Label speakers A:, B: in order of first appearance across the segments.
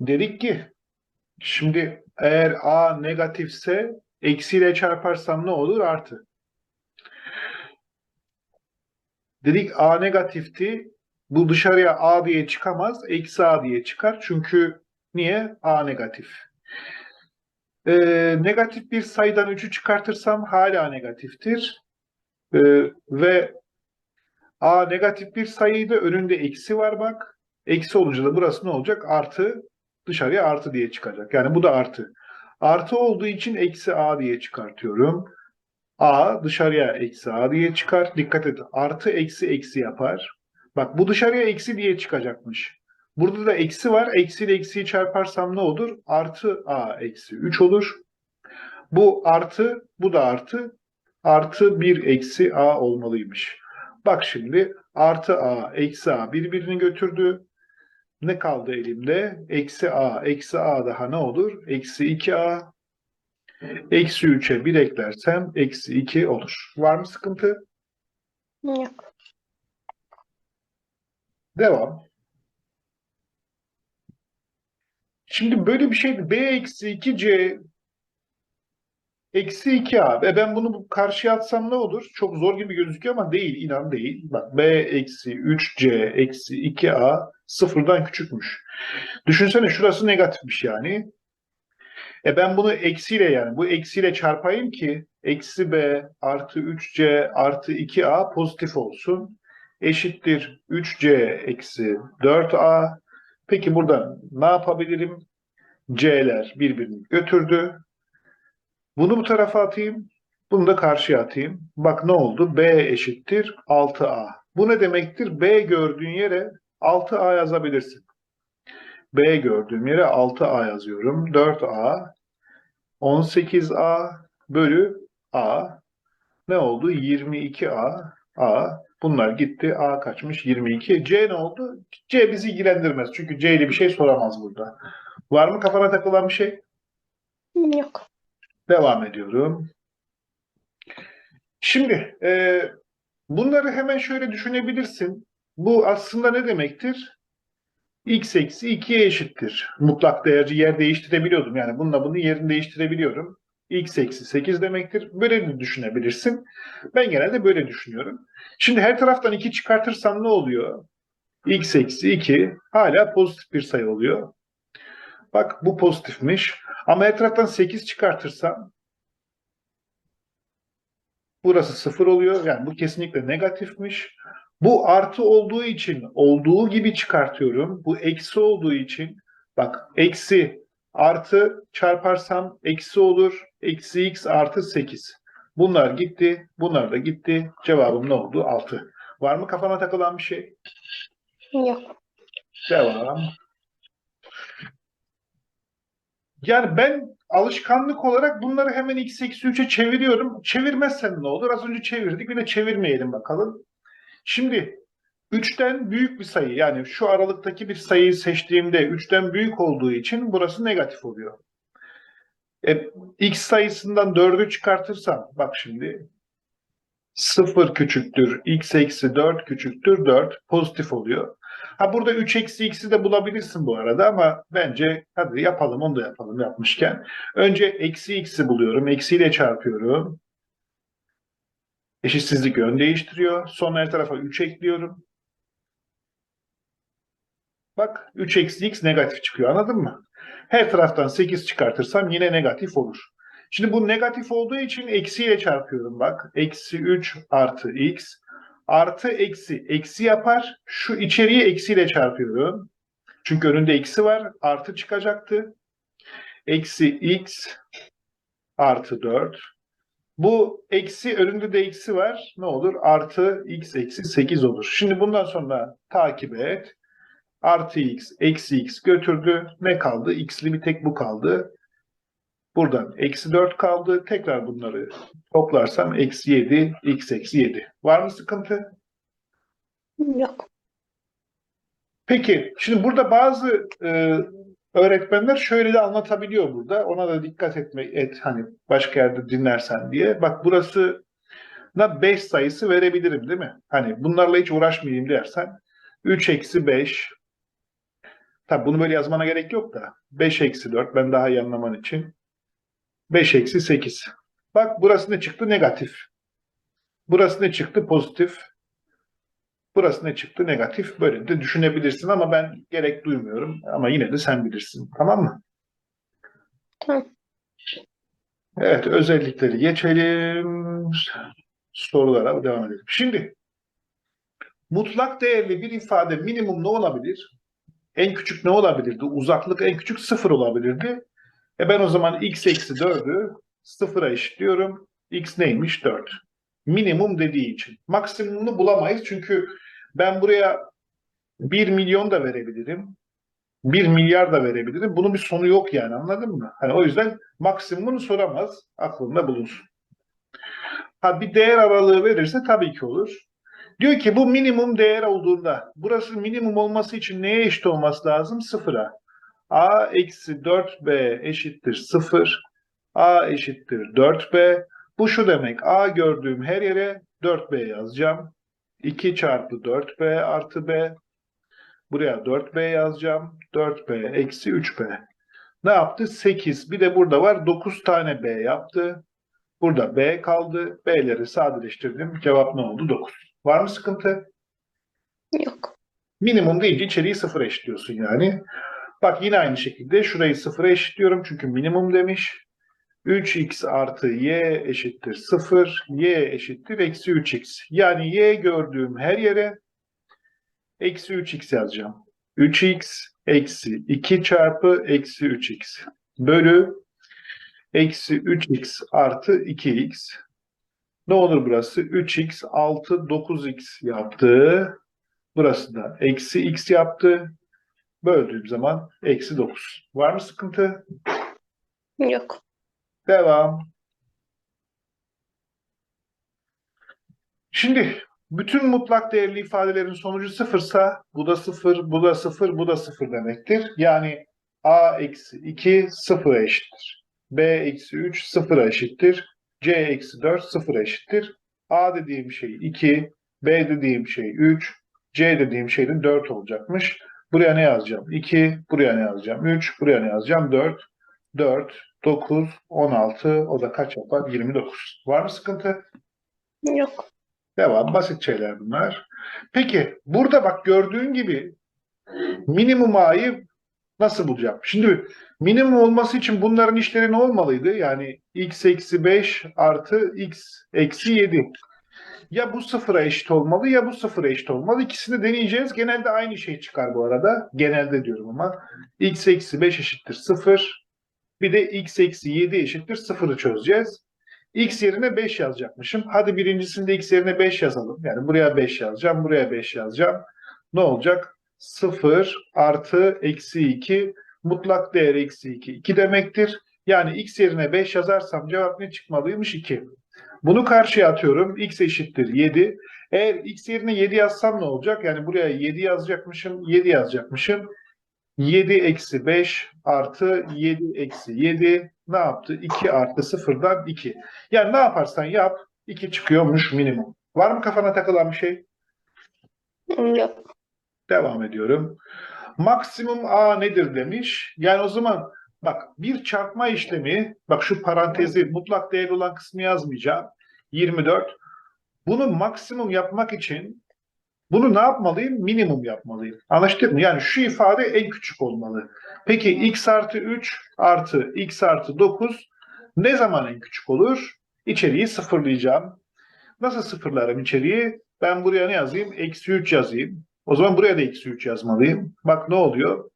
A: Dedik ki şimdi eğer A negatifse eksiyle çarparsam ne olur? Artı. Dedik A negatifti. Bu dışarıya A diye çıkamaz. Eksi A diye çıkar. Çünkü niye? A negatif. Ee, negatif bir sayıdan 3'ü çıkartırsam hala negatiftir. Ee, ve A negatif bir sayıydı. Önünde eksi var bak. Eksi olunca da burası ne olacak? Artı. Dışarıya artı diye çıkacak. Yani bu da artı. Artı olduğu için eksi A diye çıkartıyorum. A dışarıya eksi A diye çıkar. Dikkat et. Artı eksi eksi yapar. Bak bu dışarıya eksi diye çıkacakmış. Burada da eksi var. Eksi ile eksiyi çarparsam ne olur? Artı A eksi 3 olur. Bu artı, bu da artı. Artı 1 eksi A olmalıymış. Bak şimdi artı A, eksi A birbirini götürdü. Ne kaldı elimde? Eksi A, eksi A daha ne olur? Eksi 2A. Eksi 3'e 1 eklersem eksi 2 olur. Var mı sıkıntı?
B: Yok.
A: Devam. Şimdi böyle bir şey B eksi 2C eksi 2A. E ben bunu karşıya atsam ne olur? Çok zor gibi gözüküyor ama değil. inan değil. Bak B eksi 3C eksi 2A sıfırdan küçükmüş. Düşünsene şurası negatifmiş yani. E ben bunu eksiyle yani bu eksiyle çarpayım ki eksi B artı 3C artı 2A pozitif olsun. Eşittir 3C eksi 4A. Peki buradan ne yapabilirim? C'ler birbirini götürdü. Bunu bu tarafa atayım. Bunu da karşıya atayım. Bak ne oldu? B eşittir 6A. Bu ne demektir? B gördüğün yere 6A yazabilirsin. B gördüğüm yere 6A yazıyorum. 4A 18A bölü A ne oldu? 22A A bunlar gitti. A kaçmış? 22. C ne oldu? C bizi ilgilendirmez. Çünkü C ile bir şey soramaz burada. Var mı kafana takılan bir şey?
B: Yok.
A: Devam ediyorum. Şimdi e, bunları hemen şöyle düşünebilirsin. Bu aslında ne demektir? x eksi 2'ye eşittir. Mutlak değerci yer değiştirebiliyordum. Yani bununla bunun yerini değiştirebiliyorum. x eksi 8 demektir. Böyle de düşünebilirsin. Ben genelde böyle düşünüyorum. Şimdi her taraftan 2 çıkartırsam ne oluyor? x eksi 2 hala pozitif bir sayı oluyor. Bak bu pozitifmiş. Ama her taraftan 8 çıkartırsam burası 0 oluyor. Yani bu kesinlikle negatifmiş. Bu artı olduğu için olduğu gibi çıkartıyorum. Bu eksi olduğu için bak eksi artı çarparsam eksi olur. Eksi x artı 8. Bunlar gitti. Bunlar da gitti. Cevabım ne oldu? 6. Var mı kafana takılan bir şey?
B: Yok.
A: Devam. Yani ben alışkanlık olarak bunları hemen x eksi 3'e çeviriyorum. Çevirmezsen ne olur? Az önce çevirdik. Bir de çevirmeyelim bakalım. Şimdi 3'ten büyük bir sayı yani şu aralıktaki bir sayıyı seçtiğimde 3'ten büyük olduğu için burası negatif oluyor. E, x sayısından 4'ü çıkartırsam bak şimdi 0 küçüktür x eksi 4 küçüktür 4 pozitif oluyor. Ha burada 3 eksi x'i de bulabilirsin bu arada ama bence hadi yapalım onu da yapalım yapmışken. Önce eksi x'i buluyorum. Eksiyle çarpıyorum. Eşitsizlik yön değiştiriyor. Sonra her tarafa 3 ekliyorum. Bak 3 eksi x negatif çıkıyor anladın mı? Her taraftan 8 çıkartırsam yine negatif olur. Şimdi bu negatif olduğu için eksiyle çarpıyorum bak. Eksi 3 artı x artı eksi. Eksi yapar. Şu içeriği eksiyle çarpıyorum. Çünkü önünde eksi var. Artı çıkacaktı. Eksi x artı 4. Bu eksi önünde de eksi var. Ne olur? Artı x eksi 8 olur. Şimdi bundan sonra takip et. Artı x eksi x götürdü. Ne kaldı? X'li bir tek bu kaldı. Buradan eksi 4 kaldı. Tekrar bunları toplarsam eksi 7, x eksi 7. Var mı sıkıntı?
B: Yok.
A: Peki, şimdi burada bazı e, öğretmenler şöyle de anlatabiliyor burada. Ona da dikkat etme, et hani başka yerde dinlersen diye. Bak burası da 5 sayısı verebilirim değil mi? Hani bunlarla hiç uğraşmayayım dersen 3 eksi 5 Tabi bunu böyle yazmana gerek yok da. 5 eksi 4 ben daha iyi anlaman için. 5 eksi 8. Bak burası ne çıktı? Negatif. Burası ne çıktı? Pozitif. Burası ne çıktı? Negatif. Böyle de düşünebilirsin ama ben gerek duymuyorum. Ama yine de sen bilirsin. Tamam mı?
B: Tamam.
A: Evet, özellikleri geçelim. Sorulara devam edelim. Şimdi mutlak değerli bir ifade minimum ne olabilir? En küçük ne olabilirdi? Uzaklık en küçük sıfır olabilirdi. E ben o zaman x eksi 4'ü sıfıra eşitliyorum. x neymiş? 4. Minimum dediği için. Maksimumunu bulamayız çünkü ben buraya 1 milyon da verebilirim. 1 milyar da verebilirim. Bunun bir sonu yok yani anladın mı? Hani o yüzden maksimumunu soramaz. Aklında bulunsun. Ha bir değer aralığı verirse tabii ki olur. Diyor ki bu minimum değer olduğunda burası minimum olması için neye eşit olması lazım? Sıfıra. A eksi 4B eşittir 0. A eşittir 4B. Bu şu demek. A gördüğüm her yere 4B yazacağım. 2 çarpı 4B artı B. Buraya 4B yazacağım. 4B eksi 3B. Ne yaptı? 8. Bir de burada var. 9 tane B yaptı. Burada B kaldı. B'leri sadeleştirdim. Cevap ne oldu? 9. Var mı sıkıntı?
B: Yok.
A: Minimum deyince içeriği sıfıra eşitliyorsun yani. Bak yine aynı şekilde şurayı sıfıra eşitliyorum çünkü minimum demiş. 3x artı y eşittir 0, y eşittir eksi 3x. Yani y gördüğüm her yere eksi 3x yazacağım. 3x eksi 2 çarpı eksi 3x bölü eksi 3x artı 2x. Ne olur burası? 3x 6 9x yaptı. Burası da eksi x yaptı. Böldüğüm zaman eksi 9. Var mı sıkıntı?
B: Yok.
A: Devam. Şimdi bütün mutlak değerli ifadelerin sonucu sıfırsa bu da sıfır, bu da sıfır, bu da sıfır demektir. Yani a eksi 2 sıfıra eşittir. b eksi 3 sıfıra eşittir. c eksi 4 sıfıra eşittir. a dediğim şey 2, b dediğim şey 3, c dediğim şeyin 4 olacakmış. Buraya ne yazacağım? 2, buraya ne yazacağım? 3, buraya ne yazacağım? 4, 4, 9, 16, o da kaç yapar? 29. Var mı sıkıntı?
B: Yok.
A: Devam. Basit şeyler bunlar. Peki burada bak gördüğün gibi minimum a'yı nasıl bulacağım? Şimdi minimum olması için bunların işleri ne olmalıydı? Yani x eksi 5 artı x eksi 7. Ya bu sıfıra eşit olmalı ya bu sıfıra eşit olmalı. İkisini deneyeceğiz. Genelde aynı şey çıkar bu arada. Genelde diyorum ama. x eksi 5 eşittir 0. Bir de x eksi 7 eşittir 0'ı çözeceğiz. X yerine 5 yazacakmışım. Hadi birincisinde x yerine 5 yazalım. Yani buraya 5 yazacağım, buraya 5 yazacağım. Ne olacak? 0 artı eksi 2 mutlak değer eksi 2. 2 demektir. Yani x yerine 5 yazarsam cevap ne çıkmalıymış? 2. Bunu karşıya atıyorum. x eşittir 7. Eğer x yerine 7 yazsam ne olacak? Yani buraya 7 yazacakmışım, 7 yazacakmışım. 7 eksi 5 artı 7 eksi 7 ne yaptı? 2 artı 0'dan 2. Yani ne yaparsan yap 2 çıkıyormuş minimum. Var mı kafana takılan bir şey?
B: Yok.
A: Devam ediyorum. Maksimum A nedir demiş. Yani o zaman bak bir çarpma işlemi bak şu parantezi mutlak değerli olan kısmı yazmayacağım. 24. Bunu maksimum yapmak için bunu ne yapmalıyım? Minimum yapmalıyım. Anlaştık mı? Yani şu ifade en küçük olmalı. Peki x artı 3 artı x artı 9 ne zaman en küçük olur? İçeriği sıfırlayacağım. Nasıl sıfırlarım içeriği? Ben buraya ne yazayım? Eksi 3 yazayım. O zaman buraya da eksi 3 yazmalıyım. Bak ne oluyor?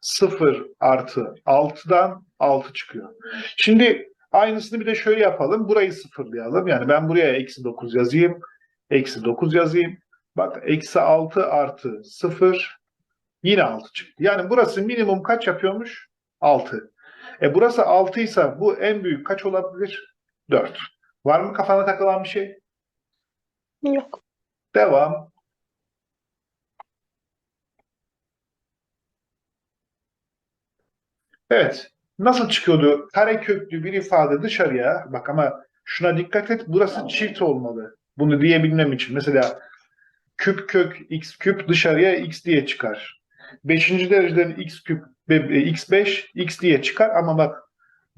A: 0 artı 6'dan 6 çıkıyor. Şimdi aynısını bir de şöyle yapalım. Burayı sıfırlayalım. Yani ben buraya eksi 9 yazayım. Eksi 9 yazayım. Bak eksi 6 artı 0 yine 6 çıktı. Yani burası minimum kaç yapıyormuş? 6. E burası 6 ise bu en büyük kaç olabilir? 4. Var mı kafana takılan bir şey?
B: Yok.
A: Devam. Evet. Nasıl çıkıyordu? Kare köklü bir ifade dışarıya. Bak ama şuna dikkat et. Burası çift olmalı. Bunu diyebilmem için. Mesela küp kök x küp dışarıya x diye çıkar. Beşinci dereceden x küp e, x5 x diye çıkar ama bak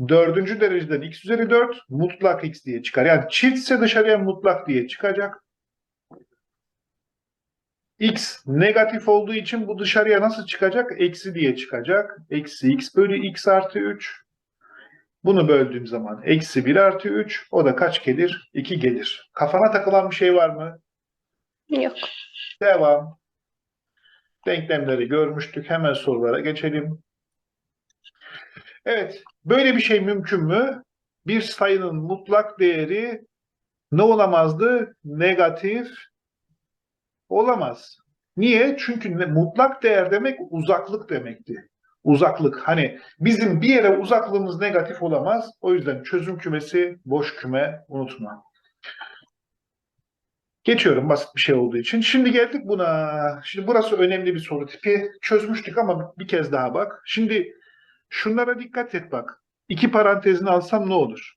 A: dördüncü dereceden x üzeri 4 mutlak x diye çıkar. Yani çiftse dışarıya mutlak diye çıkacak. X negatif olduğu için bu dışarıya nasıl çıkacak? Eksi diye çıkacak. Eksi x bölü x artı 3. Bunu böldüğüm zaman eksi 1 artı 3. O da kaç gelir? 2 gelir. Kafana takılan bir şey var mı?
B: Yok.
A: Devam. Denklemleri görmüştük. Hemen sorulara geçelim. Evet. Böyle bir şey mümkün mü? Bir sayının mutlak değeri ne olamazdı? Negatif olamaz. Niye? Çünkü mutlak değer demek uzaklık demekti. Uzaklık. Hani bizim bir yere uzaklığımız negatif olamaz. O yüzden çözüm kümesi boş küme unutma. Geçiyorum basit bir şey olduğu için. Şimdi geldik buna. Şimdi burası önemli bir soru tipi. Çözmüştük ama bir kez daha bak. Şimdi şunlara dikkat et bak. İki parantezini alsam ne olur?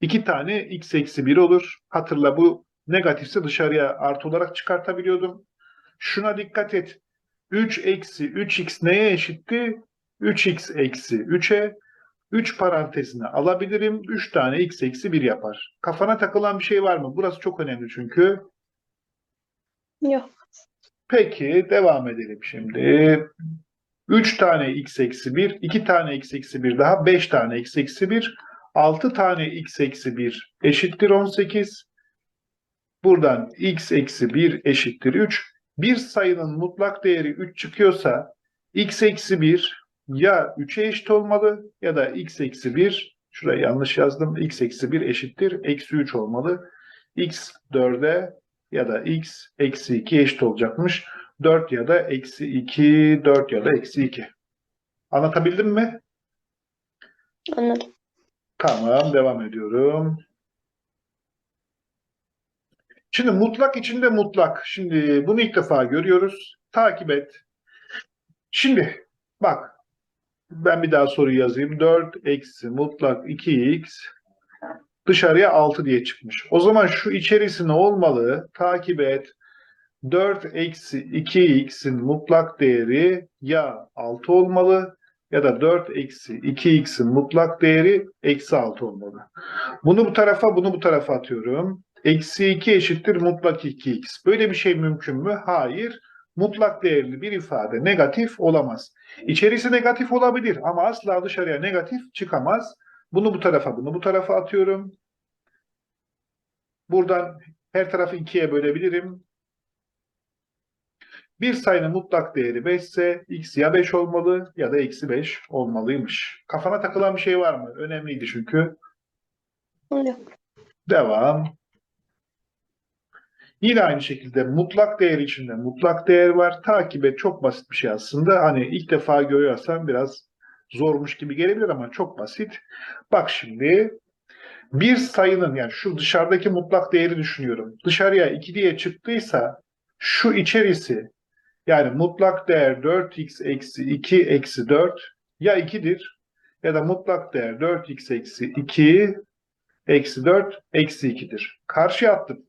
A: İki tane x eksi 1 olur. Hatırla bu negatifse dışarıya artı olarak çıkartabiliyordum. Şuna dikkat et. 3 eksi 3x neye eşitti? 3x eksi 3'e 3 parantezine alabilirim. 3 tane x eksi 1 yapar. Kafana takılan bir şey var mı? Burası çok önemli çünkü.
B: Yok.
A: Peki devam edelim şimdi. 3 tane x eksi 1, 2 tane x eksi 1 daha 5 tane x eksi 1, 6 tane x eksi 1 eşittir 18. Buradan x eksi 1 eşittir 3. Bir sayının mutlak değeri 3 çıkıyorsa x eksi 1 ya 3'e eşit olmalı ya da x eksi 1 şurayı yanlış yazdım. x eksi 1 eşittir eksi 3 olmalı. x 4'e ya da x eksi 2 eşit olacakmış. 4 ya da eksi 2, 4 ya da eksi 2. Anlatabildim mi?
B: Anladım.
A: Tamam, devam ediyorum. Şimdi mutlak içinde mutlak. Şimdi bunu ilk defa görüyoruz. Takip et. Şimdi bak ben bir daha soruyu yazayım. 4 eksi mutlak 2x dışarıya 6 diye çıkmış. O zaman şu içerisi ne olmalı? Takip et. 4 eksi 2x'in mutlak değeri ya 6 olmalı ya da 4 eksi 2x'in mutlak değeri eksi 6 olmalı. Bunu bu tarafa, bunu bu tarafa atıyorum. Eksi 2 eşittir mutlak 2x. Böyle bir şey mümkün mü? Hayır. Mutlak değerli bir ifade negatif olamaz. İçerisi negatif olabilir ama asla dışarıya negatif çıkamaz. Bunu bu tarafa, bunu bu tarafa atıyorum. Buradan her tarafı ikiye bölebilirim. Bir sayının mutlak değeri 5 ise x ya 5 olmalı ya da eksi 5 olmalıymış. Kafana takılan bir şey var mı? Önemliydi çünkü.
B: Yok.
A: Devam. Yine aynı şekilde mutlak değer içinde mutlak değer var. Takip et çok basit bir şey aslında. Hani ilk defa görüyorsan biraz zormuş gibi gelebilir ama çok basit. Bak şimdi bir sayının yani şu dışarıdaki mutlak değeri düşünüyorum. Dışarıya 2 diye çıktıysa şu içerisi yani mutlak değer 4x eksi 2 eksi 4 ya 2'dir ya da mutlak değer 4x eksi 2 eksi 4 eksi 2'dir. Karşıya attım.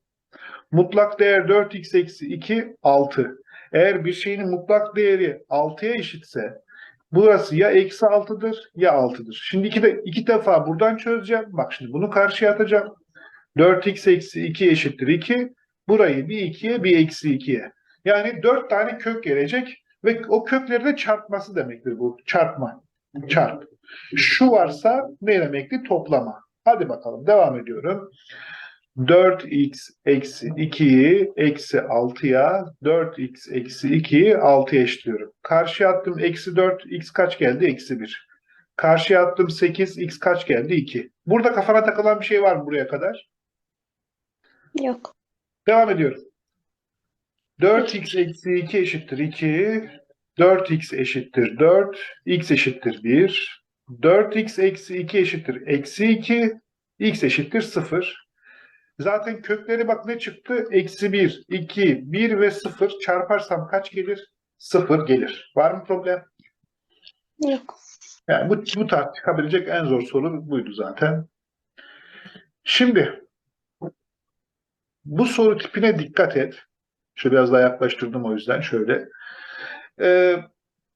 A: Mutlak değer 4x eksi 2 6. Eğer bir şeyin mutlak değeri 6'ya eşitse burası ya eksi 6'dır ya 6'dır. Şimdi iki, de, iki defa buradan çözeceğim. Bak şimdi bunu karşıya atacağım. 4x eksi 2 eşittir 2. Burayı bir 2'ye bir eksi 2'ye. Yani 4 tane kök gelecek ve o kökleri de çarpması demektir bu. Çarpma. Çarp. Şu varsa ne demekti? Toplama. Hadi bakalım devam ediyorum. 4x eksi 2'yi eksi 6'ya 4x eksi 2'yi 6'ya eşitliyorum. Karşıya attım eksi 4 x kaç geldi? Eksi 1. Karşıya attım 8 x kaç geldi? 2. Burada kafana takılan bir şey var mı buraya kadar?
B: Yok.
A: Devam ediyorum. 4x eksi 2 eşittir 2. 4x eşittir 4. x eşittir 1. 4x eksi 2 eşittir eksi 2. x eşittir 0. Zaten kökleri bak ne çıktı? Eksi 1, 2, 1 ve 0 çarparsam kaç gelir? 0 gelir. Var mı problem?
B: Yok.
A: Yani bu, bu tarz çıkabilecek en zor soru buydu zaten. Şimdi bu soru tipine dikkat et. Şöyle biraz daha yaklaştırdım o yüzden şöyle. Ee,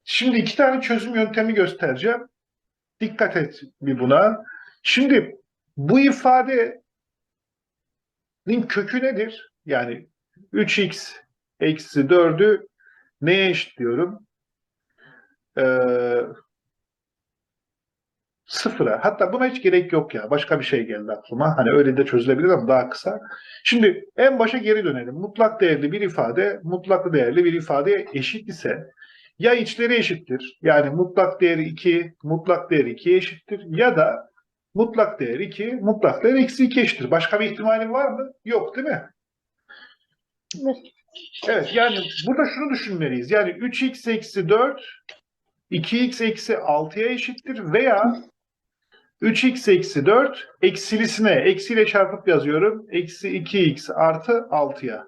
A: şimdi iki tane çözüm yöntemi göstereceğim. Dikkat et bir buna. Şimdi bu ifadenin kökü nedir? Yani 3x eksi 4'ü neye eşitliyorum? Ee, sıfıra. Hatta buna hiç gerek yok ya. Başka bir şey geldi aklıma. Hani öyle de çözülebilir ama daha kısa. Şimdi en başa geri dönelim. Mutlak değerli bir ifade, mutlak değerli bir ifadeye eşit ise ya içleri eşittir. Yani mutlak değeri 2, mutlak değeri 2'ye eşittir. Ya da mutlak değer 2, mutlak değer eksi 2 eşittir. Başka bir ihtimalin var mı? Yok değil mi?
B: Evet.
A: Yani burada şunu düşünmeliyiz. Yani 3x eksi 4 2x eksi 6'ya eşittir veya 3x eksi 4 eksilisine eksiyle çarpıp yazıyorum. Eksi 2x artı 6'ya.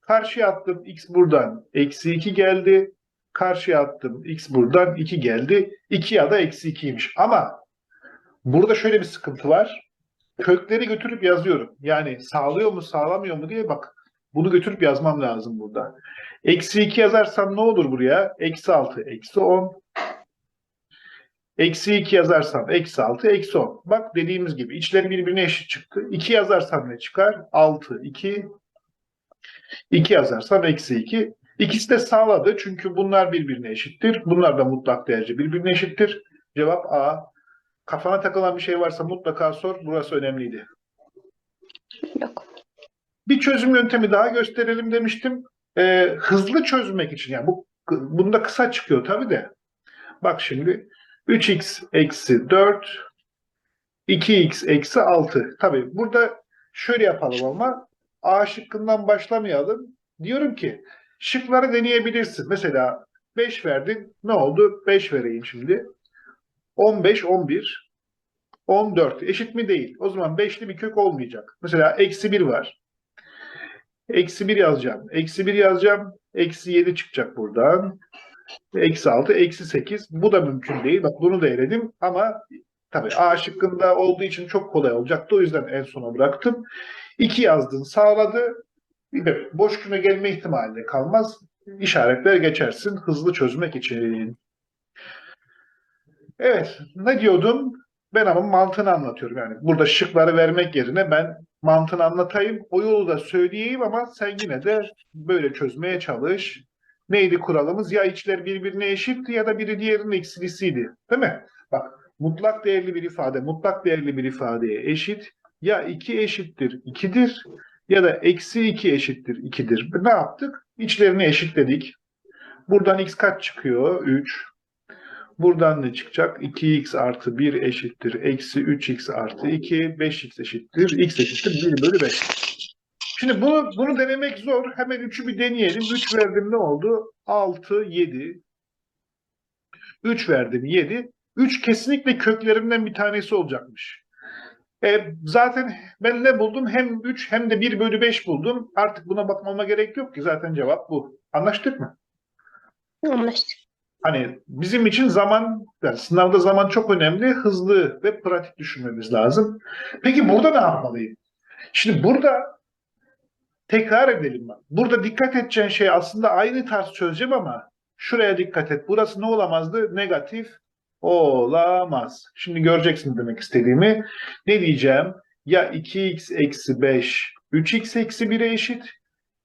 A: Karşıya attım x buradan eksi 2 geldi. Karşıya attım x buradan 2 geldi. 2 ya da eksi 2'ymiş. Ama burada şöyle bir sıkıntı var. Kökleri götürüp yazıyorum. Yani sağlıyor mu sağlamıyor mu diye bak. Bunu götürüp yazmam lazım burada. Eksi 2 yazarsam ne olur buraya? Eksi 6, eksi 10. Eksi 2 yazarsam eksi 6, eksi 10. Bak dediğimiz gibi içleri birbirine eşit çıktı. 2 yazarsam ne çıkar? 6, 2. 2 yazarsam eksi 2. İkisi de sağladı çünkü bunlar birbirine eşittir. Bunlar da mutlak değerce birbirine eşittir. Cevap A. Kafana takılan bir şey varsa mutlaka sor. Burası önemliydi.
B: Yok.
A: Bir çözüm yöntemi daha gösterelim demiştim. Ee, hızlı çözmek için yani bu bunda kısa çıkıyor tabii de. Bak şimdi 3x eksi 4 2x eksi 6. Tabii burada şöyle yapalım ama A şıkkından başlamayalım. Diyorum ki şıkları deneyebilirsin. Mesela 5 verdin. Ne oldu? 5 vereyim şimdi. 15, 11, 14. Eşit mi değil? O zaman 5'li bir kök olmayacak. Mesela eksi 1 var. Eksi 1 yazacağım. Eksi 1 yazacağım. Eksi 7 çıkacak buradan. Eksi 6, eksi 8. Bu da mümkün değil. Bak bunu da eledim ama tabii A şıkkında olduğu için çok kolay olacaktı. O yüzden en sona bıraktım. 2 yazdın sağladı. Boş küme gelme ihtimali de kalmaz. İşaretler geçersin hızlı çözmek için. Evet, ne diyordum? Ben ama mantığını anlatıyorum. Yani burada şıkları vermek yerine ben mantığını anlatayım. O yolu da söyleyeyim ama sen yine de böyle çözmeye çalış. Neydi kuralımız? Ya içler birbirine eşitti ya da biri diğerinin eksilisiydi. Değil mi? Bak mutlak değerli bir ifade mutlak değerli bir ifadeye eşit. Ya 2 eşittir 2'dir ya da eksi 2 eşittir 2'dir. Ne yaptık? İçlerini eşitledik. Buradan x kaç çıkıyor? 3. Buradan ne çıkacak? 2x artı 1 eşittir. Eksi 3x artı 2. 5x eşittir. x eşittir 1 bölü 5. Şimdi bunu, bunu denemek zor. Hemen 3'ü bir deneyelim. 3 verdim ne oldu? 6, 7. 3 verdim 7. 3 kesinlikle köklerinden bir tanesi olacakmış. E, zaten ben ne buldum? Hem 3 hem de 1 bölü 5 buldum. Artık buna bakmama gerek yok ki. Zaten cevap bu. Anlaştık mı?
B: Anlaştık.
A: Hani bizim için zaman, yani sınavda zaman çok önemli. Hızlı ve pratik düşünmemiz lazım. Peki burada ne yapmalıyım? Şimdi burada tekrar edelim bak. Burada dikkat edeceğin şey aslında aynı tarz çözeceğim ama şuraya dikkat et. Burası ne olamazdı? Negatif olamaz. Şimdi göreceksin demek istediğimi. Ne diyeceğim? Ya 2x eksi 5 3x eksi 1'e eşit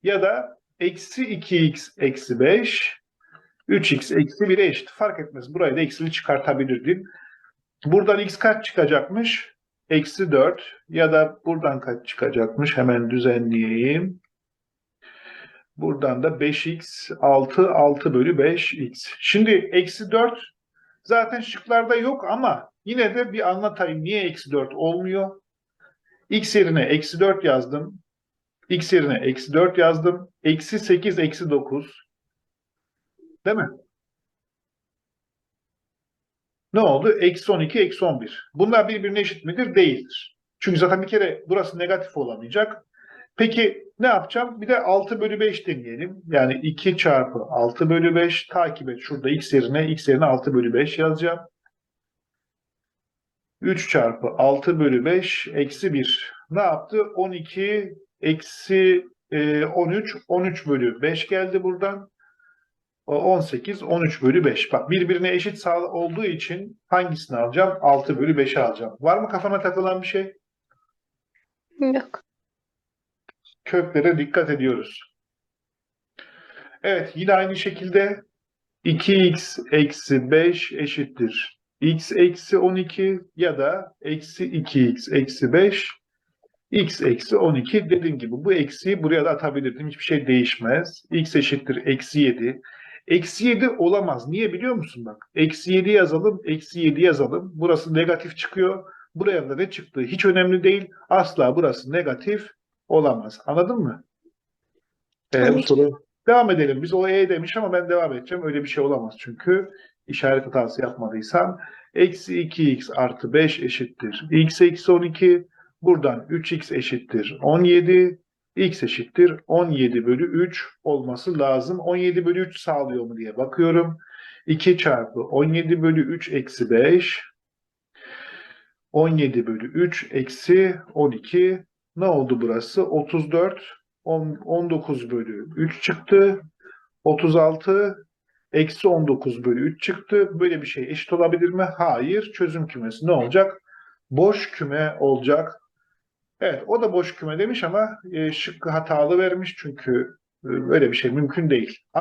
A: ya da eksi 2x eksi 5 3x eksi 1'e eşit. Fark etmez. Burayı da eksili çıkartabilirdim. Buradan x kaç çıkacakmış? Eksi 4 ya da buradan kaç çıkacakmış? Hemen düzenleyeyim. Buradan da 5x 6 6 bölü 5x. Şimdi eksi 4 zaten şıklarda yok ama yine de bir anlatayım. Niye eksi 4 olmuyor? x yerine eksi 4 yazdım. x yerine eksi 4 yazdım. Eksi 8 eksi 9. Değil mi? Ne oldu? Eksi 12, eksi 11. Bunlar birbirine eşit midir? Değildir. Çünkü zaten bir kere burası negatif olamayacak. Peki ne yapacağım? Bir de 6 bölü 5 deneyelim. Yani 2 çarpı 6 bölü 5 takip et. Şurada x yerine x yerine 6 bölü 5 yazacağım. 3 çarpı 6 bölü 5 eksi 1. Ne yaptı? 12 eksi e, 13. 13 bölü 5 geldi buradan. O 18, 13 bölü 5. Bak birbirine eşit sağ olduğu için hangisini alacağım? 6 bölü 5'i alacağım. Var mı kafana takılan bir şey?
B: Yok.
A: köklere dikkat ediyoruz. Evet, yine aynı şekilde 2x eksi 5 eşittir. x eksi 12 ya da eksi 2x eksi 5 x eksi 12 dediğim gibi bu eksiyi buraya da atabilirdim. Hiçbir şey değişmez. x eşittir eksi 7. Eksi 7 olamaz. Niye biliyor musun bak? Eksi 7 yazalım, eksi 7 yazalım. Burası negatif çıkıyor. Buraya da ne çıktığı hiç önemli değil. Asla burası negatif olamaz. Anladın mı? Ee, bu soru devam edelim. Biz o E demiş ama ben devam edeceğim. Öyle bir şey olamaz çünkü işaret hatası yapmadıysam. Eksi 2x artı 5 eşittir. x eksi 12. Buradan 3x eşittir 17. x eşittir 17 bölü 3 olması lazım. 17 bölü 3 sağlıyor mu diye bakıyorum. 2 çarpı 17 bölü 3 eksi 5. 17 bölü 3 eksi 12 ne oldu burası? 34, on- 19 bölü 3 çıktı. 36, eksi 19 bölü 3 çıktı. Böyle bir şey eşit olabilir mi? Hayır. Çözüm kümesi ne olacak? Boş küme olacak. Evet, o da boş küme demiş ama e, şıkkı hatalı vermiş çünkü e, böyle bir şey mümkün değil.